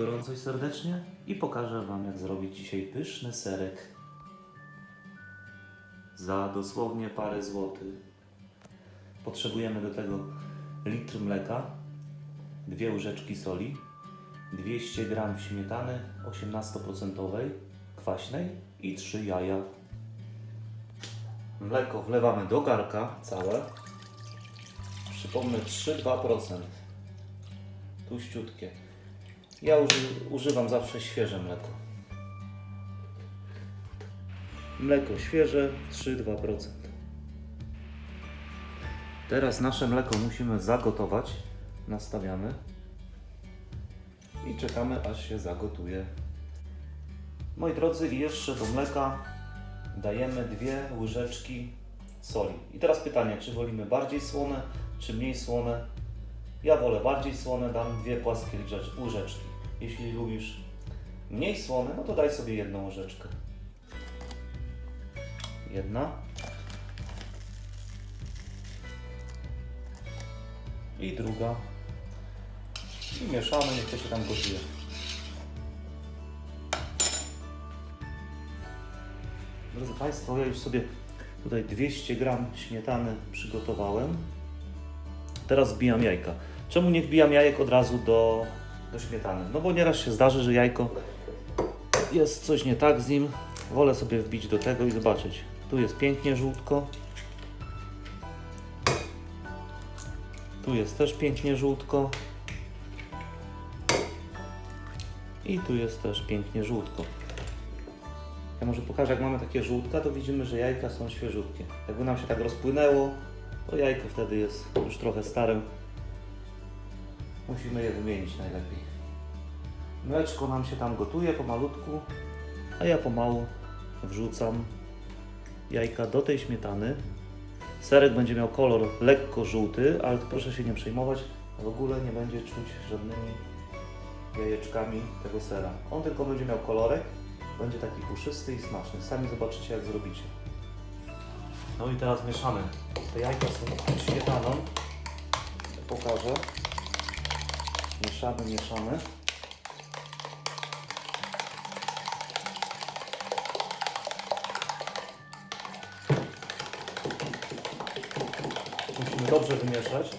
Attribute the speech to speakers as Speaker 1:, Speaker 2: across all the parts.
Speaker 1: gorąco i serdecznie i pokażę Wam, jak zrobić dzisiaj pyszny serek za dosłownie parę złotych. Potrzebujemy do tego litr mleka, dwie łyżeczki soli, 200 g śmietany 18% kwaśnej i 3 jaja. Mleko wlewamy do garka całe. Przypomnę 3-2%. Tuściutkie. Ja uży, używam zawsze świeże mleko. Mleko świeże 3-2%. Teraz nasze mleko musimy zagotować. Nastawiamy. I czekamy aż się zagotuje. Moi drodzy, jeszcze do mleka dajemy dwie łyżeczki soli. I teraz pytanie, czy wolimy bardziej słone, czy mniej słone? Ja wolę bardziej słone, dam dwie płaskie łyżecz- łyżeczki. Jeśli lubisz mniej słone, no to daj sobie jedną łyżeczkę. Jedna. I druga. I mieszamy, niech to się tam gotuje. Drodzy Państwo, ja już sobie tutaj 200 gram śmietany przygotowałem. Teraz wbijam jajka. Czemu nie wbijam jajek od razu do, do śmietany? No bo nieraz się zdarzy, że jajko jest coś nie tak z nim. Wolę sobie wbić do tego i zobaczyć. Tu jest pięknie żółtko. Tu jest też pięknie żółtko. I tu jest też pięknie żółtko. Ja może pokażę, jak mamy takie żółtka, to widzimy, że jajka są świeżutkie. Jakby nam się tak rozpłynęło, to jajko wtedy jest już trochę stare. Musimy je wymienić najlepiej. Mleczko nam się tam gotuje pomalutku, a ja pomału wrzucam jajka do tej śmietany. Serek będzie miał kolor lekko żółty, ale proszę się nie przejmować, w ogóle nie będzie czuć żadnymi jajeczkami tego sera. On tylko będzie miał kolorek, będzie taki puszysty i smaczny. Sami zobaczycie jak zrobicie. No i teraz mieszamy. Te jajka są śmietaną. Pokażę. Mieszamy, mieszamy. Musimy dobrze wymieszać.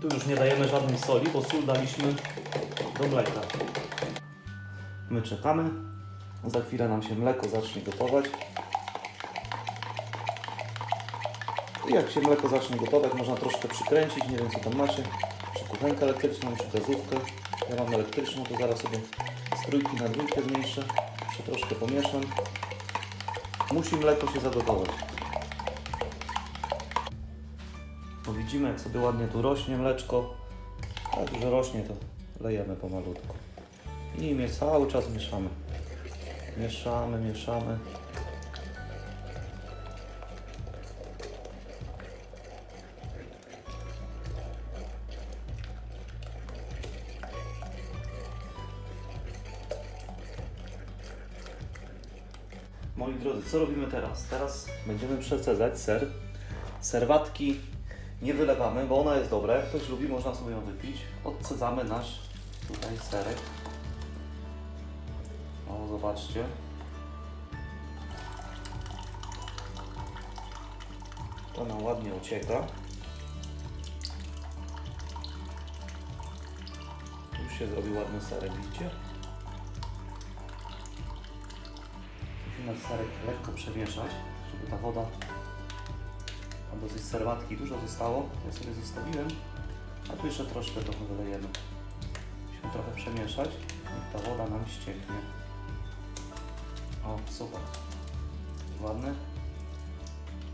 Speaker 1: Tu już nie dajemy żadnej soli, bo sól daliśmy do mleka. My czekamy. Za chwilę nam się mleko zacznie gotować. I jak się mleko zacznie gotować, można troszkę przykręcić. Nie wiem co tam macie. Czy kuchenkę elektryczną, czy gazówkę. Ja mam elektryczną, to zaraz sobie z trójki na dwójkę zmniejszę. Jeszcze troszkę pomieszam. Musi mleko się zagotować. Bo widzimy jak sobie ładnie tu rośnie mleczko. Jak że rośnie to lejemy pomalutku. I mnie cały czas mieszamy. Mieszamy, mieszamy. Moi drodzy, co robimy teraz? Teraz będziemy przecedzać ser. Serwatki nie wylewamy, bo ona jest dobra. Jak ktoś lubi, można sobie ją wypić. Odcedzamy nasz tutaj serek. O, zobaczcie. To nam ładnie ucieka. Już się zrobił ładny serek, widzicie? Serek lekko przemieszać, żeby ta woda, tam dosyć serwatki dużo zostało, ja sobie zostawiłem, a tu jeszcze troszkę trochę wylejemy. Musimy trochę przemieszać, niech ta woda nam ścieknie. O, super. Ładny.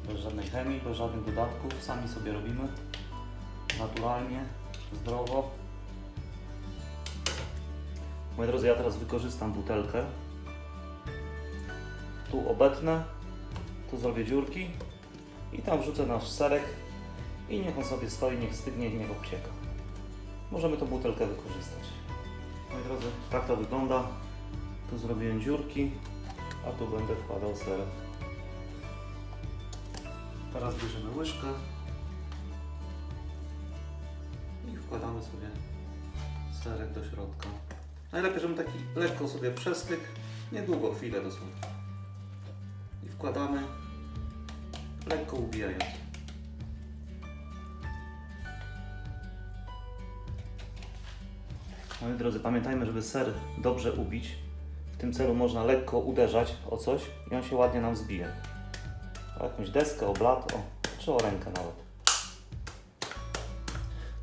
Speaker 1: Bez żadnej chemii, bez żadnych dodatków, sami sobie robimy. Naturalnie, zdrowo. Moi drodzy, ja teraz wykorzystam butelkę. Tu obetnę, tu zrobię dziurki i tam wrzucę nasz serek i niech on sobie stoi, niech stygnie i niech obcieka. Możemy tą butelkę wykorzystać. Moi drodzy, tak to wygląda. Tu zrobiłem dziurki, a tu będę wkładał serek. Teraz bierzemy łyżkę i wkładamy sobie serek do środka. Najlepiej, żeby taki lekko sobie przestyk, niedługo, chwilę dosłownie. Wkładamy, lekko ubijając. Moi drodzy, pamiętajmy, żeby ser dobrze ubić. W tym celu można lekko uderzać o coś i on się ładnie nam zbije. O jakąś deskę, o blat, o, czy o rękę nawet.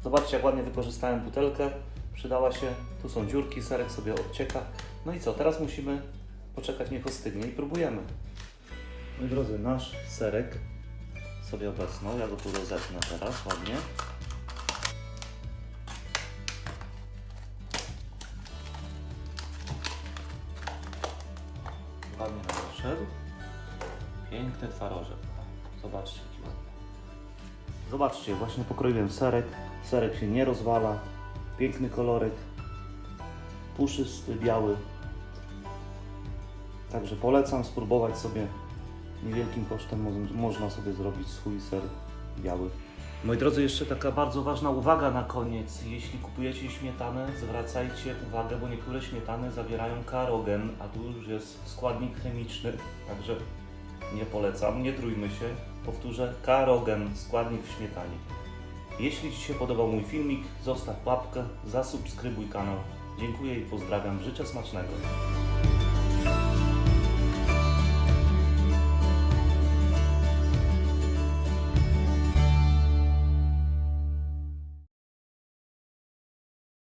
Speaker 1: Zobaczcie, jak ładnie wykorzystałem butelkę. Przydała się. Tu są dziurki, serek sobie odcieka. No i co? Teraz musimy poczekać, niech ostygnie i próbujemy. Moi drodzy, nasz serek sobie obecną. Ja go tu rozetnę teraz ładnie. Ładnie nam doszedł. Piękny twarożek. Zobaczcie, jaki ładny. Zobaczcie, właśnie pokroiłem serek. Serek się nie rozwala. Piękny kolorek. Puszysty, biały. Także polecam spróbować sobie. Niewielkim kosztem mo- można sobie zrobić swój ser biały. Moi drodzy, jeszcze taka bardzo ważna uwaga na koniec. Jeśli kupujecie śmietanę, zwracajcie uwagę, bo niektóre śmietany zawierają karogen, a tu już jest składnik chemiczny, także nie polecam, nie trójmy się. Powtórzę, karogen, składnik w śmietanie. Jeśli Ci się podobał mój filmik, zostaw łapkę, zasubskrybuj kanał. Dziękuję i pozdrawiam, życzę smacznego.